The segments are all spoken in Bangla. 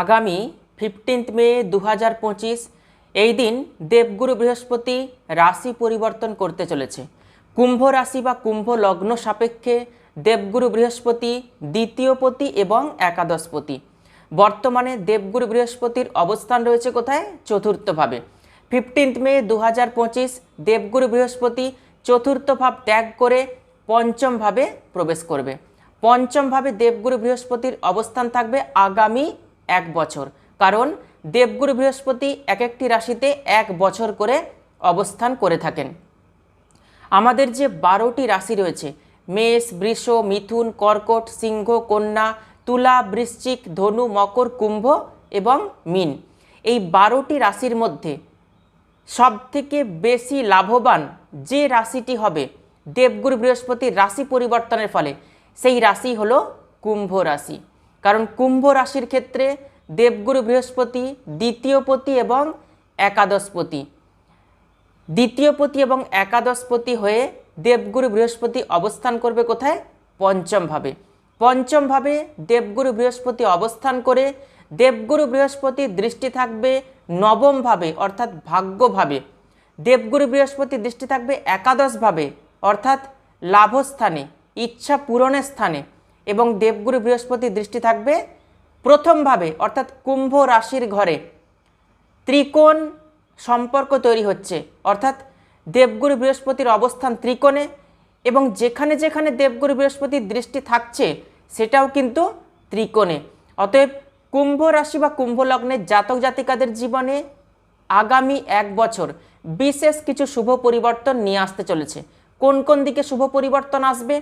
আগামী ফিফটিন্থ মে দু হাজার পঁচিশ এই দিন দেবগুরু বৃহস্পতি রাশি পরিবর্তন করতে চলেছে। কুম্ভ রাশি বা কুম্ভ লগ্ন সাপেক্ষে দেবগুরু বৃহস্পতি দ্বিতীয়পতি এবং একাদশপতি। বর্তমানে দেবগুরু বৃহস্পতির অবস্থান রয়েছে কোথায়? চতুর্থভাবে। ফিফটিন্থ মে দু হাজার পঁচিশ দেবগুরু বৃহস্পতি চতুর্থ ভাব ত্যাগ করে পঞ্চমভাবে প্রবেশ করবে। পঞ্চমভাবে দেবগুরু বৃহস্পতির অবস্থান থাকবে আগামী এক বছর। কারণ দেবগুরু বৃহস্পতি এক একটি রাশিতে এক বছর করে অবস্থান করে থাকেন। আমাদের যে বারোটি রাশি রয়েছে, মেষ, বৃষ, মিথুন, কর্কট, সিংহ, কন্যা, তুলা, বৃশ্চিক, ধনু, মকর, কুম্ভ এবং মিন, এই বারোটি রাশির মধ্যে সবথেকে বেশি লাভবান যে রাশিটি হবে দেবগুরু বৃহস্পতির রাশি পরিবর্তনের ফলে, সেই রাশি হলো কুম্ভ রাশি। কারণ কুম্ভ রাশির ক্ষেত্রে দেবগুরু বৃহস্পতি দ্বিতীয়পতি এবং একাদশপতি। দ্বিতীয়পতি এবং একাদশপতি হয়ে দেবগুরু বৃহস্পতি অবস্থান করবে কোথায়? পঞ্চমভাবে। পঞ্চমভাবে দেবগুরু বৃহস্পতি অবস্থান করে দেবগুরু বৃহস্পতির দৃষ্টি থাকবে নবমভাবে, অর্থাৎ ভাগ্যভাবে। দেবগুরু বৃহস্পতির দৃষ্টি থাকবে একাদশভাবে, অর্থাৎ লাভস্থানে, ইচ্ছা পূরণের স্থানে। এবং দেবগুরু বৃহস্পতির দৃষ্টি থাকবে প্রথমভাবে, অর্থাৎ কুম্ভ রাশির ঘরে। ত্রিকোণ সম্পর্ক তৈরি হচ্ছে, অর্থাৎ দেবগুরু বৃহস্পতির অবস্থান ত্রিকোণে এবং যেখানে যেখানে দেবগুরু বৃহস্পতির দৃষ্টি থাকছে, সেটাও কিন্তু ত্রিকোণে। অতএব কুম্ভ রাশি বা কুম্ভ লগ্নের জাতক জাতিকাদের জীবনে আগামী এক বছর বিশেষ কিছু শুভ পরিবর্তন নিয়ে আসতে চলেছে। কোন কোন দিকে শুভ পরিবর্তন আসবে?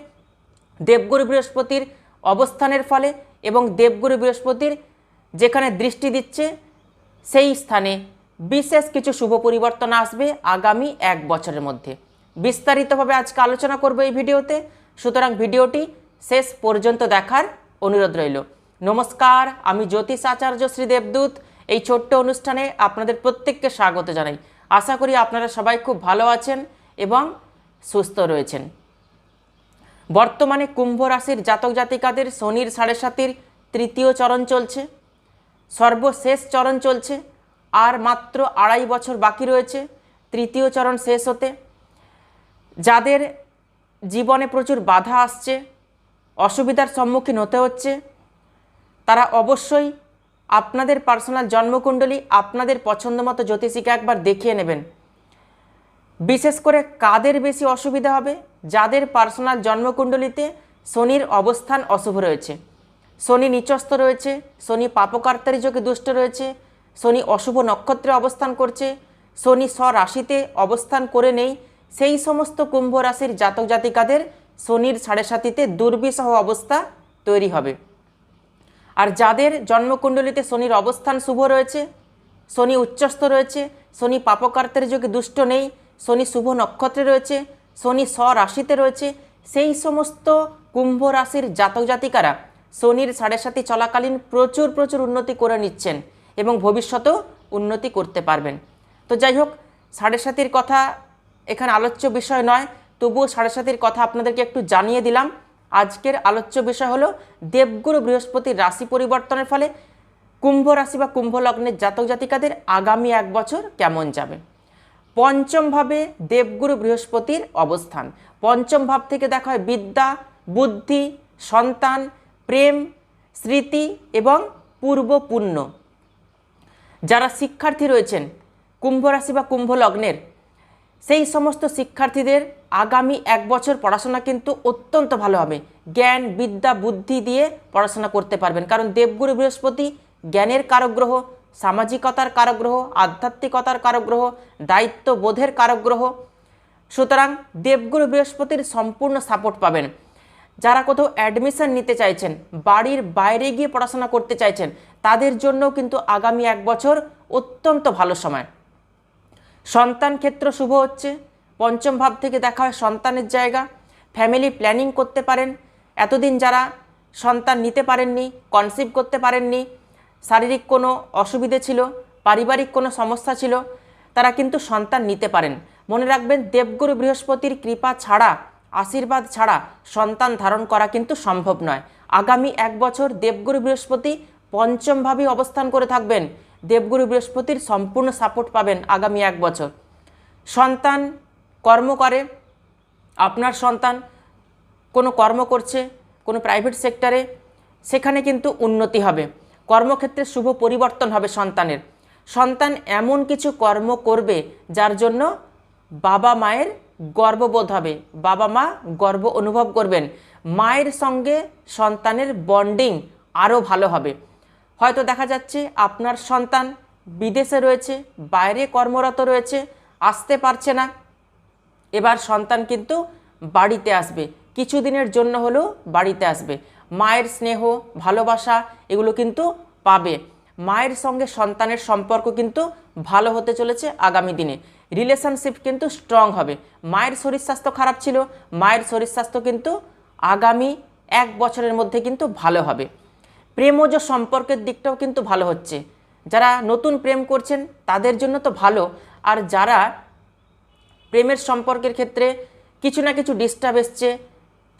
দেবগুরু বৃহস্পতির অবস্থানের ফলে এবং দেবগুরু বৃহস্পতির যেখানে দৃষ্টি দিচ্ছে, সেই স্থানে বিশেষ কিছু শুভ পরিবর্তন আসবে আগামী এক বছরের মধ্যে। বিস্তারিতভাবে আজকে আলোচনা করব এই ভিডিওতে। সুতরাং ভিডিওটি শেষ পর্যন্ত দেখার অনুরোধ রইল। নমস্কার, আমি জ্যোতিষ আচার্য শ্রী দেবদূত। এই ছোট্ট অনুষ্ঠানে আপনাদের প্রত্যেককে স্বাগত জানাই। আশা করি আপনারা সবাই খুব ভালো আছেন এবং সুস্থ রয়েছেন। বর্তমানে কুম্ভ রাশির জাতক জাতিকাদের শনির সাড়ে সাতির তৃতীয় চরণ চলছে, সর্বশেষ চরণ চলছে, আর মাত্র আড়াই বছর বাকি রয়েছে, তৃতীয় চরণ শেষ হতে। যাদের জীবনে প্রচুর বাধা আসছে, অসুবিধার সম্মুখীন হতে হচ্ছে, তারা অবশ্যই আপনাদের পার্সোনাল জন্মকুণ্ডলী আপনাদের পছন্দ মতো জ্যোতিষীকে একবার দেখিয়ে নেবেন। বিশেষ করে কাদের বেশি অসুবিধা হবে? যাদের পার্সোনাল জন্মকুণ্ডলিতে শনির অবস্থান অশুভ রয়েছে। শনি নিচস্থ রয়েছে, শনি পাপকার্তারি যোগে দুষ্ট রয়েছে, শনি অশুভ নক্ষত্রে অবস্থান করছে, শনি স্বরাশিতে অবস্থান করে নেই, সেই সমস্ত কুম্ভ রাশির জাতক জাতিকাদের শনির সাড়ে সাতিতে দুর্বিষহ অবস্থা তৈরি হবে। আর যাদের জন্মকুণ্ডলিতে শনির অবস্থান শুভ রয়েছে, শনি উচ্চস্থ রয়েছে, শনি পাপকার্তের যোগে দুষ্ট নেই শনি শুভ নক্ষত্রে রয়েছে, শনি স্বরাশিতে রয়েছে, সেই সমস্ত কুম্ভ রাশির জাতক জাতিকারা শনির সাড়ে সাথে চলাকালীন প্রচুর প্রচুর উন্নতি করে নিচ্ছেন এবং ভবিষ্যতেও উন্নতি করতে পারবেন। তো যাই হোক, সাড়ে সাতির কথা এখানে আলোচ্য বিষয় নয়, তবুও সাড়ে সাতির কথা আপনাদেরকে একটু জানিয়ে দিলাম। আজকের আলোচ্য বিষয় হলো, দেবগুরু বৃহস্পতির রাশি পরিবর্তনের ফলে কুম্ভ রাশি বা কুম্ভ লগ্নের জাতক জাতিকাদের আগামী এক বছর কেমন যাবে? পঞ্চম ভাবে দেবগুরু বৃহস্পতির অবস্থান। পঞ্চম ভাব থেকে দেখা হয় বিদ্যা, বুদ্ধি, সন্তান, প্রেম, স্মৃতি এবং পূর্ব পুণ্য যারা শিক্ষার্থী রয়েছেন, কুম্ভ রাশি বা কুম্ভ লগ্নের, সেই সমস্ত শিক্ষার্থীদের আগামী এক বছর পড়াশোনা কিন্তু অত্যন্ত ভালো হবে। জ্ঞান, বিদ্যা, বুদ্ধি দিয়ে পড়াশোনা করতে পারবেন। কারণ দেবগুরু বৃহস্পতি জ্ঞানের কারগ্রহ সামাজিকতার কারগ্রহ, আধ্যাত্মিকতার কারগ্রহ, দায়িত্ববোধের কারগ্রহ। সুতরাং দেবগুরু বৃহস্পতির সম্পূর্ণ সাপোর্ট পাবেন। যারা কোথাও অ্যাডমিশন নিতে চাইছেন, বাড়ির বাইরে গিয়ে পড়াশোনা করতে চাইছেন, তাদের জন্য কিন্তু আগামী এক বছর অত্যন্ত ভালো সময়। সন্তান ক্ষেত্র শুভ হচ্ছে, পঞ্চম ভাব থেকে দেখা হয় সন্তানের জায়গা ফ্যামিলি প্ল্যানিং করতে পারেন। এতদিন যারা সন্তান নিতে পারেননি কনসিভ করতে পারেননি শারীরিক কোনো অসুবিধে ছিল, পারিবারিক কোনো সমস্যা ছিল, তারা কিন্তু সন্তান নিতে পারেন। মনে রাখবেন, দেবগুরু বৃহস্পতির কৃপা ছাড়া, আশীর্বাদ ছাড়া সন্তান ধারণ করা কিন্তু সম্ভব নয়। আগামী এক বছর দেবগুরু বৃহস্পতি পঞ্চমভাবে অবস্থান করে থাকবেন। দেবগুরু বৃহস্পতির সম্পূর্ণ সাপোর্ট পাবেন আগামী এক বছর। সন্তান কর্ম করে, আপনার সন্তান কোনো কর্ম করছে কোনো প্রাইভেট সেক্টরে সেখানে কিন্তু উন্নতি হবে। কর্মক্ষেত্রে শুভ পরিবর্তন হবে সন্তানের। সন্তান এমন কিছু কর্ম করবে যার জন্য বাবা মায়ের গর্ববোধ হবে। বাবা মা গর্ব অনুভব করবেন। মায়ের সঙ্গে সন্তানের বন্ডিং আরও ভালো হবে। হয়তো দেখা যাচ্ছে আপনার সন্তান বিদেশে রয়েছে, বাইরে কর্মরত রয়েছে, আসতে পারছে না। এবার সন্তান কিন্তু বাড়িতে আসবে। কিছুদিনের জন্য হলেও বাড়িতে আসবে। মায়ের স্নেহ, ভালোবাসা, এগুলো কিন্তু পাবে। মায়ের সঙ্গে সন্তানের সম্পর্ক কিন্তু ভালো হতে চলেছে আগামী দিনে। রিলেশনশিপ কিন্তু স্ট্রং হবে। মায়ের শরীর স্বাস্থ্য খারাপ ছিল। মায়ের শরীর স্বাস্থ্য কিন্তু আগামী এক বছরের মধ্যে কিন্তু ভালো হবে। প্রেমজ সম্পর্কের দিকটাও কিন্তু ভালো হচ্ছে। যারা নতুন প্রেম করছেন, তাদের জন্য তো ভালো। আর যারা প্রেমের সম্পর্কের ক্ষেত্রে কিছু না কিছু ডিস্টার্ব এসছে,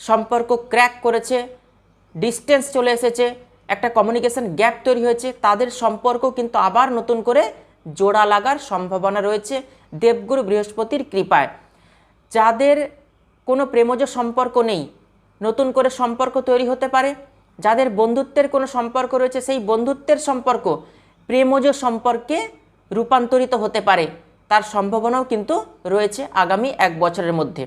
সম্পর্ক ক্র্যাক করেছে ডিস্টেন্স চলে এসেছে, একটা কমিউনিকেশন গ্যাপ তৈরি হয়েছে, তাদের সম্পর্ক কিন্তু আবার নতুন করে জোড়া লাগার সম্ভাবনা রয়েছে দেবগুরু বৃহস্পতির কৃপায়। যাদের কোনো প্রেমজ সম্পর্ক নেই, নতুন করে সম্পর্ক তৈরি হতে পারে, যাদের বন্ধুত্বের কোনো সম্পর্ক রয়েছে, সেই বন্ধুত্বের সম্পর্ক প্রেমজ সম্পর্কে রূপান্তরিত হতে পারে, তার সম্ভাবনাও কিন্তু রয়েছে আগামী এক বছরের মধ্যে।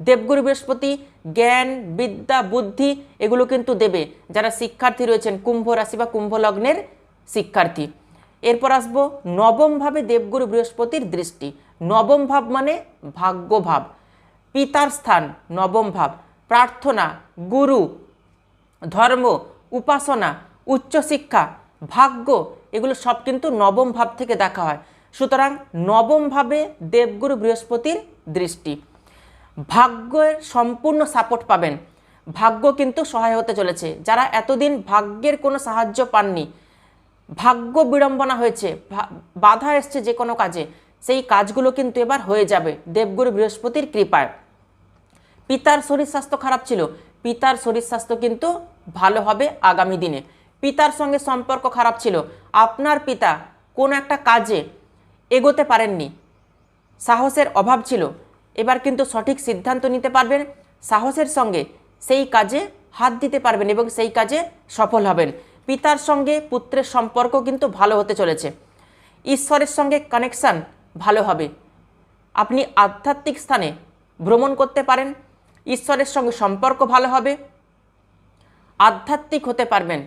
দেবগুরু বৃহস্পতি, জ্ঞান, বিদ্যা, বুদ্ধি, এগুলো কিন্তু দেবে। যারা শিক্ষার্থী রয়েছেন, কুম্ভ রাশি বা কুম্ভ লগ্নের শিক্ষার্থী। এরপর আসব নবম ভাবে দেবগুরু বৃহস্পতির দৃষ্টি। নবম ভাব মানে ভাগ্য ভাব। পিতার স্থান, নবম ভাব। প্রার্থনা, গুরু, ধর্ম, উপাসনা উচ্চশিক্ষা ভাগ্য, এগুলো সব কিন্তু নবম ভাব থেকে দেখা হয়। সুতরাং নবম ভাবে দেবগুরু বৃহস্পতির দৃষ্টি। ভাগ্যের সম্পূর্ণ সাপোর্ট পাবেন। ভাগ্য কিন্তু সহায় হতে চলেছে। যারা এতদিন ভাগ্যের কোনো সাহায্য পাননি, ভাগ্য বিড়ম্বনা হয়েছে বাধা এসছে যে কোনো কাজে, সেই কাজগুলো কিন্তু এবার হয়ে যাবে। দেবগুরু বৃহস্পতির কৃপায়। পিতার শরীর স্বাস্থ্য খারাপ ছিল। পিতার শরীর স্বাস্থ্য কিন্তু ভালো হবে আগামী দিনে। পিতার সঙ্গে সম্পর্ক খারাপ ছিল। আপনার পিতা কোনো একটা কাজে এগোতে পারেননি। সাহসের অভাব ছিল। এবার কিন্তু সঠিক সিদ্ধান্ত নিতে পারবেন, সাহসের সঙ্গে সেই কাজে হাত দিতে পারবেন এবং সেই কাজে সফল হবেন। পিতার সঙ্গে পুত্রের সম্পর্ক কিন্তু ভালো হতে চলেছে। ঈশ্বরের সঙ্গে কানেকশান ভালো হবে। আপনি আধ্যাত্মিক স্থানে ভ্রমণ করতে পারেন, ঈশ্বরের সঙ্গে সম্পর্ক ভালো হবে, আধ্যাত্মিক হতে পারবেন,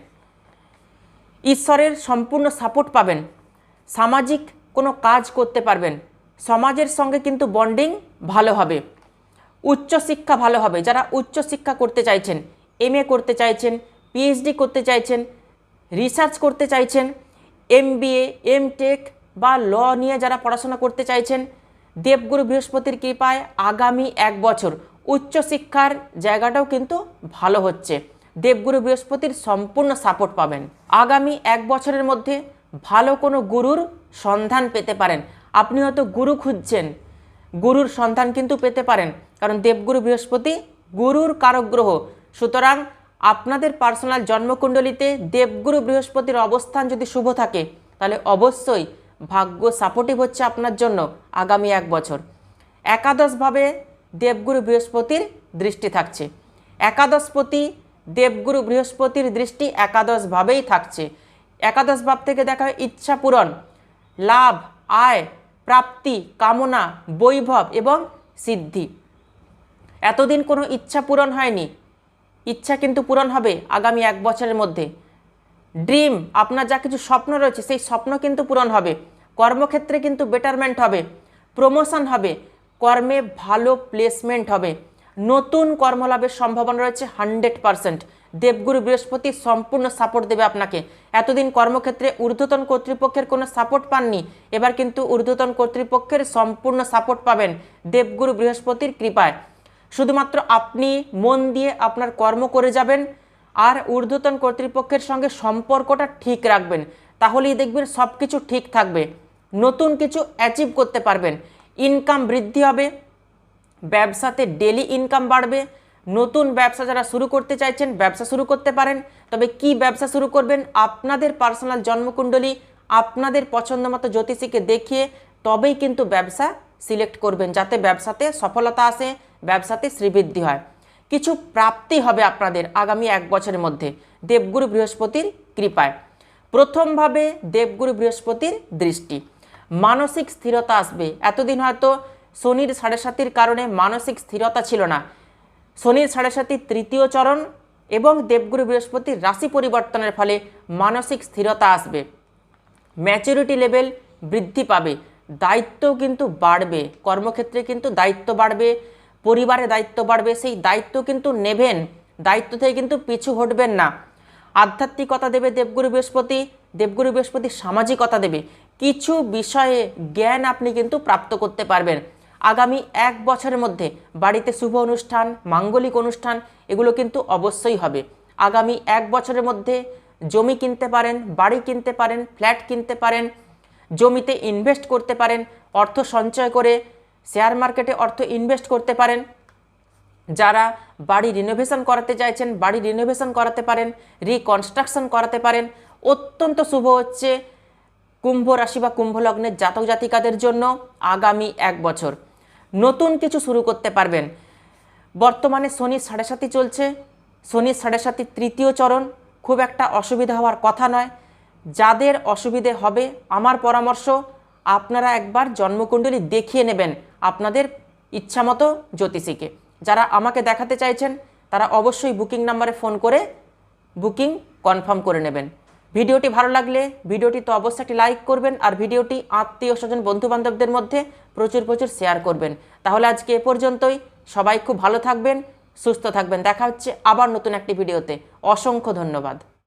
ঈশ্বরের সম্পূর্ণ সাপোর্ট পাবেন, সামাজিক কোনো কাজ করতে পারবেন সমাজের সঙ্গে কিন্তু বন্ডিং ভালো হবে। উচ্চশিক্ষা ভালো হবে। যারা উচ্চশিক্ষা করতে চাইছেন এমএ করতে চাইছেন পিএইচডি করতে চাইছেন রিসার্চ করতে চাইছেন এমবিএ এমটেক বা ল নিয়ে যারা পড়াশোনা করতে চাইছেন, দেবগুরু বৃহস্পতির কৃপায় আগামী এক বছর উচ্চশিক্ষার জায়গাটাও কিন্তু ভালো হচ্ছে। দেবগুরু বৃহস্পতির সম্পূর্ণ সাপোর্ট পাবেন। আগামী এক বছরের মধ্যে ভালো কোনো গুরুর সন্ধান পেতে পারেন। আপনি হয়তো গুরু খুঁজছেন। গুরুর সন্ধান কিন্তু পেতে পারেন। কারণ দেবগুরু বৃহস্পতি গুরুর কারক গ্রহ সুতরাং আপনাদের পার্সোনাল জন্মকুণ্ডলিতে দেবগুরু বৃহস্পতির অবস্থান যদি শুভ থাকে, তাহলে অবশ্যই ভাগ্য সাপোর্টিভ হচ্ছে আপনার জন্য আগামী এক বছর। একাদশভাবে দেবগুরু বৃহস্পতির দৃষ্টি থাকছে। একাদশপতি দেবগুরু বৃহস্পতির দৃষ্টি একাদশভাবেই থাকছে। একাদশ ভাব থেকে দেখা হয় ইচ্ছা পূরণ, লাভ, আয় প্রাপ্তি, কামনা, বৈভব এবং সিদ্ধি। এতদিন কোনো ইচ্ছা পূরণ হয়নি। ইচ্ছা কিন্তু পূরণ হবে আগামী এক বছরের মধ্যে। ড্রিম, আপনার যা কিছু স্বপ্ন রয়েছে, সেই স্বপ্ন কিন্তু পূরণ হবে। কর্মক্ষেত্রে কিন্তু বেটারমেন্ট হবে, প্রমোশন হবে, কর্মে ভালো প্লেসমেন্ট হবে। নতুন কর্মলাভের সম্ভাবনা রয়েছে হান্ড্রেড পারসেন্ট। দেবগুরু বৃহস্পতি সম্পূর্ণ সাপোর্ট দেবে আপনাকে। এতদিন কর্মক্ষেত্রে ঊর্ধ্বতন কর্তৃপক্ষের কোনো সাপোর্ট পাননি। এবার কিন্তু ঊর্ধ্বতন কর্তৃপক্ষের সম্পূর্ণ সাপোর্ট পাবেন দেবগুরু বৃহস্পতির কৃপায়। শুধুমাত্র আপনি মন দিয়ে আপনার কর্ম করে যাবেন আর ঊর্ধ্বতন কর্তৃপক্ষের সঙ্গে সম্পর্কটা ঠিক রাখবেন। তাহলেই দেখবেন সব কিছু ঠিক থাকবে। নতুন কিছু অ্যাচিভ করতে পারবেন। ইনকাম বৃদ্ধি হবে। ব্যবসাতে ডেলি ইনকাম বাড়বে। নতুন ব্যবসা যারা শুরু করতে চাইছেন, ব্যবসা শুরু করতে পারেন। তবে কি ব্যবসা শুরু করবেন? আপনাদের পার্সোনাল জন্মকুণ্ডলী, আপনাদের পছন্দ মতো জ্যোতিষীকে দেখিয়ে তবেই কিন্তু ব্যবসা সিলেক্ট করবেন, যাতে ব্যবসাতে সফলতা আসে, ব্যবসাতে শ্রীবৃদ্ধি হয়। কিছু প্রাপ্তি হবে আপনাদের আগামী এক বছরের মধ্যে, দেবগুরু বৃহস্পতির কৃপায়। প্রথমভাবে দেবগুরু বৃহস্পতির দৃষ্টি। মানসিক স্থিরতা আসবে। এতদিন হয়তো শনির সাড়ে সাতির কারণে মানসিক স্থিরতা ছিল না। শনির সাড়ে সাতির তৃতীয় চরণ এবং দেবগুরু বৃহস্পতির রাশি পরিবর্তনের ফলে মানসিক স্থিরতা আসবে। ম্যাচুরিটি লেভেল বৃদ্ধি পাবে। দায়িত্ব কিন্তু বাড়বে। কর্মক্ষেত্রে কিন্তু দায়িত্ব বাড়বে। পরিবারে দায়িত্ব বাড়বে। সেই দায়িত্ব কিন্তু নেবেন। দায়িত্ব থেকে কিন্তু পিছু হটবেন না। আধ্যাত্মিকতা দেবে দেবগুরু বৃহস্পতি। দেবগুরু বৃহস্পতি সামাজিকতা দেবে। কিছু বিষয়ে জ্ঞান আপনি কিন্তু প্রাপ্ত করতে পারবেন। আগামী এক বছরের মধ্যে বাড়িতে শুভ অনুষ্ঠান, মাঙ্গলিক অনুষ্ঠান, এগুলো কিন্তু অবশ্যই হবে। আগামী এক বছরের মধ্যে জমি কিনতে পারেন, বাড়ি কিনতে পারেন, ফ্ল্যাট কিনতে পারেন, জমিতে ইনভেস্ট করতে পারেন, অর্থ সঞ্চয় করে শেয়ার মার্কেটে অর্থ ইনভেস্ট করতে পারেন। যারা বাড়ি রিনোভেশন করাতে চাইছেন, বাড়ি রিনোভেশন করাতে পারেন রিকনস্ট্রাকশন করাতে পারেন, অত্যন্ত শুভ হচ্ছে কুম্ভ রাশি বা কুম্ভ লগ্নের জাতক জাতিকাদের জন্য আগামী এক বছর। নতুন কিছু শুরু করতে পারবেন। বর্তমানে শনি সাড়ে সাতি চলছে। শনি সাড়ে সাতি তৃতীয় চরণ। খুব একটা অসুবিধা হওয়ার কথা নয়। যাদের অসুবিধে হবে, আমার পরামর্শ, আপনারা একবার জন্মকুণ্ডলী দেখিয়ে নেবেন আপনাদের ইচ্ছামতো জ্যোতিষীকে। যারা আমাকে দেখাতে চাইছেন, তারা অবশ্যই বুকিং নাম্বারে ফোন করে বুকিং কনফার্ম করে নেবেন। ভিডিওটি ভালো লাগলে ভিডিওটি তো অবশ্যই একটি লাইক করবেন আর ভিডিওটি আত্মীয় স্বজন বন্ধুবান্ধবদের মধ্যে প্রচুর প্রচুর শেয়ার করবেন। তাহলে আজকে এ পর্যন্তই। সবাই খুব ভালো থাকবেন, সুস্থ থাকবেন। দেখা হচ্ছে আবার নতুন একটি ভিডিওতে। অসংখ্য ধন্যবাদ।